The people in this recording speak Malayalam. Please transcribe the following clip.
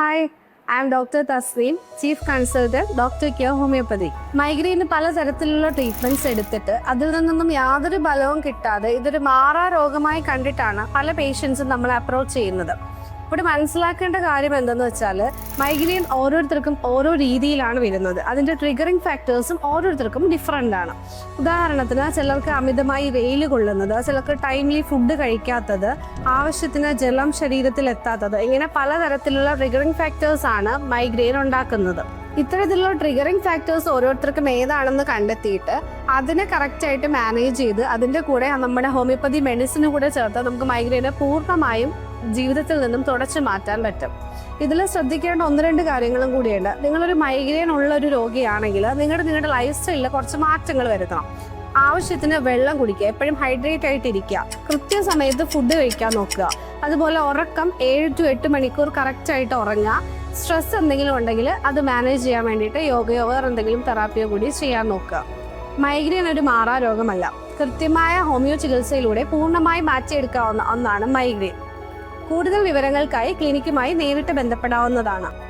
Hi I am doctor Tasleem chief consultant doctor care homoeopathy migraine പലതരത്തിലുള്ള ട്രീറ്റ്മെന്റ്സ് എടുത്തിട്ട് അതിൽ നിന്നൊന്നും യാതൊരു ഫലവും കിട്ടാതെ ഇതൊരു മാറാ രോഗമായി കണ്ടിട്ടാണ് പല പേഷ്യൻസും നമ്മൾ അപ്രോച്ച് ചെയ്യുന്നത്. ഇവിടെ മനസ്സിലാക്കേണ്ട കാര്യം എന്തെന്ന് വെച്ചാൽ മൈഗ്രെയിൻ ഓരോരുത്തർക്കും ഓരോ രീതിയിലാണ് വരുന്നത്. അതിന്റെ ട്രിഗറിങ് ഫാക്ടേഴ്സും ഓരോരുത്തർക്കും ഡിഫറെന്റ് ആണ്. ഉദാഹരണത്തിന് ചിലർക്ക് അമിതമായി വെയിൽ കൊള്ളുന്നത് ചിലർക്ക് ടൈംലി ഫുഡ് കഴിക്കാത്തത് ആവശ്യത്തിന് ജലം ശരീരത്തിൽ എത്താത്തത് ഇങ്ങനെ പലതരത്തിലുള്ള ട്രിഗറിങ് ഫാക്ടേഴ്സ് ആണ് മൈഗ്രെയിൻ ഉണ്ടാക്കുന്നത്. ഇത്തരത്തിലുള്ള ട്രിഗറിങ് ഫാക്ടേഴ്സ് ഓരോരുത്തർക്കും ഏതാണെന്ന് കണ്ടെത്തിയിട്ട് അതിനെ കറക്റ്റായിട്ട് മാനേജ് ചെയ്ത് അതിന്റെ കൂടെ നമ്മുടെ ഹോമിയോപ്പതി മെഡിസിന് കൂടെ ചേർത്ത് നമുക്ക് മൈഗ്രെയിനെ പൂർണമായും ജീവിതത്തിൽ നിന്നും തുടച്ചു മാറ്റാൻ പറ്റും. ഇതിൽ ശ്രദ്ധിക്കേണ്ട ഒന്ന് രണ്ട് കാര്യങ്ങളും കൂടിയുണ്ട്. നിങ്ങളൊരു മൈഗ്രെയിൻ ഉള്ള ഒരു രോഗിയാണെങ്കിൽ നിങ്ങളുടെ നിങ്ങളുടെ ലൈഫ് സ്റ്റൈലിൽ കുറച്ച് മാറ്റങ്ങൾ വരുത്തണം. ആവശ്യത്തിന് വെള്ളം കുടിക്കുക എപ്പോഴും ഹൈഡ്രേറ്റ് ആയിട്ട് ഇരിക്കുക കൃത്യസമയത്ത് ഫുഡ് കഴിക്കാൻ നോക്കുക അതുപോലെ ഉറക്കം ഏഴ് ടു എട്ട് മണിക്കൂർ കറക്റ്റ് ആയിട്ട് ഉറങ്ങുക. സ്ട്രെസ് എന്തെങ്കിലും ഉണ്ടെങ്കിൽ അത് മാനേജ് ചെയ്യാൻ വേണ്ടിയിട്ട് യോഗയോ വേറെ എന്തെങ്കിലും തെറാപ്പിയോ കൂടി ചെയ്യാൻ നോക്കുക. മൈഗ്രെയിൻ ഒരു മാറാ രോഗമല്ല. കൃത്യമായ ഹോമിയോ ചികിത്സയിലൂടെ പൂർണമായി മാറ്റിയെടുക്കാവുന്ന ഒന്നാണ് മൈഗ്രെയിൻ കൂടുതൽ വിവരങ്ങൾക്കായി ക്ലിനിക്കുമായി നേരിട്ട് ബന്ധപ്പെടാവുന്നതാണ്